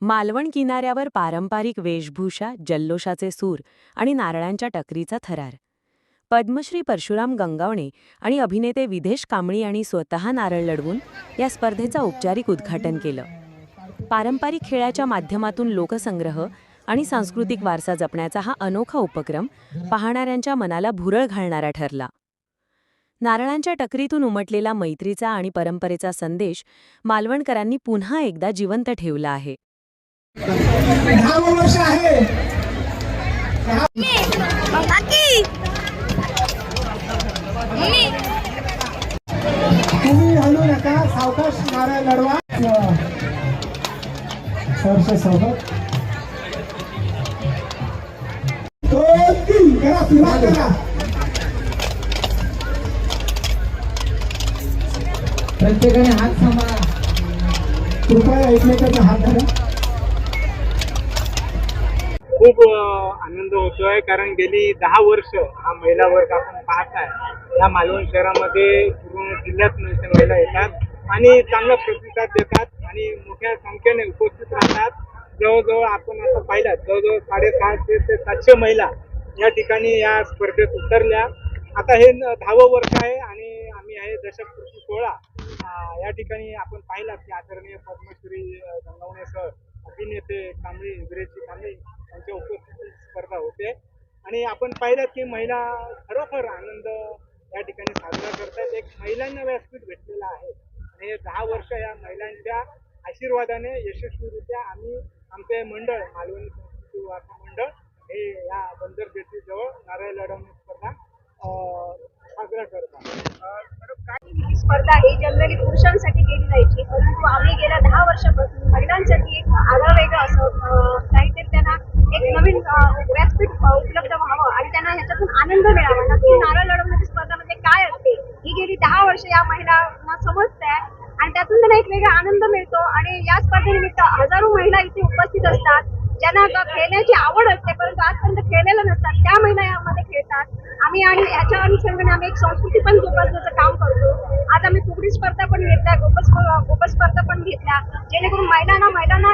मालवण किनाऱ्यावर पारंपरिक वेशभूषा जल्लोषाचे सूर आणि नारळांच्या टकरीचा थरार. पद्मश्री परशुराम गंगावणे आणि अभिनेते विदेश कांबळी यांनी स्वतः नारळ लढवून या स्पर्धेचं औपचारिक उद्घाटन केलं. पारंपरिक खेळाच्या माध्यमातून लोकसंग्रह आणि सांस्कृतिक वारसा जपण्याचा हा अनोखा उपक्रम पाहणाऱ्यांच्या मनाला भुरळ घालणारा ठरला. नारळांच्या टकरीतून उमटलेला मैत्रीचा आणि परंपरेचा संदेश मालवणकरांनी पुन्हा एकदा जिवंत ठेवला आहे. दहा वर्ष आहे. तुम्ही हलू नका सावकाश नारळ लढवा. सरसे सोबत. दोन तीन करा सुरुवात करा. प्रत्येकाने हात सांभाळा कृपया एकमेकाचा हात धरा. खूप आनंद होतोय कारण गेली दहा वर्ष हा महिला वर्ग आपण पाहताय. या मालवण शहरामध्ये पूर्ण जिल्ह्यात म्हणजे महिला येतात आणि चांगला प्रतिसाद देतात आणि मोठ्या संख्येने उपस्थित राहतात. जवळजवळ आपण आता पाहिलं जवळजवळ साडेसहाशे ते सातशे महिला या ठिकाणी या स्पर्धेत उतरल्या. आता हे दहावं वर्ष आहे आणि आम्ही आहे दशक कृषी सोहळा या ठिकाणी आपण पाहिलात की आदरणीय पद्मश्री अ, गंगावणे सर अभिनेते कांबळी इंग्रजी कांबळी यांच्या उपस्थितीत स्पर्धा होते. आणि आपण पाहिलं की महिला खरोखर आनंद या ठिकाणी साजरा करतात. एक महिलांना व्यासपीठ भेटलेलं आहे. आणि हे दहा वर्ष या महिलांच्या आशीर्वादाने यशस्वीरित्या आम्ही आमचे मंडळ मालवणी संस्कृती वारसा मंडळ हे या बंदर जवळ नारळ लढवणी स्पर्धा साजरा करतात ही स्पर्धा ही जनरली पुरुषांसाठी केली जायची परंतु आम्ही गेल्या दहा वर्षापासून महिलांसाठी एक आगळं वेगळं असं अं, काहीतरी त्यांना एक नवीन अं, व्यासपीठ अं, उपलब्ध व्हावं आणि त्यांना ह्याच्यातून आनंद मिळावा नक्की नारळ लढवण्याची स्पर्धा म्हणजे काय असते ही गेली दहा वर्ष या महिलांना समजते आणि त्यातून त्यांना एक वेगळा आनंद मिळतो. आणि या स्पर्धेनिमित्त हजारो महिला इथे उपस्थित असतात. ज्यांना खेळण्याची आवड असते परंतु आजपर्यंत खेळलेलं नसतात. त्या महिला यामध्ये खेळतात. आम्ही आणि याच्या अनुषंगाने आम्ही एक संस्कृती पण जोपासण्याचं काम करतो. आज आम्ही फुगडी स्पर्धा पण घेतल्या गोप गोप स्पर्धा पण घेतल्या. जेणेकरून महिलांना महिलांना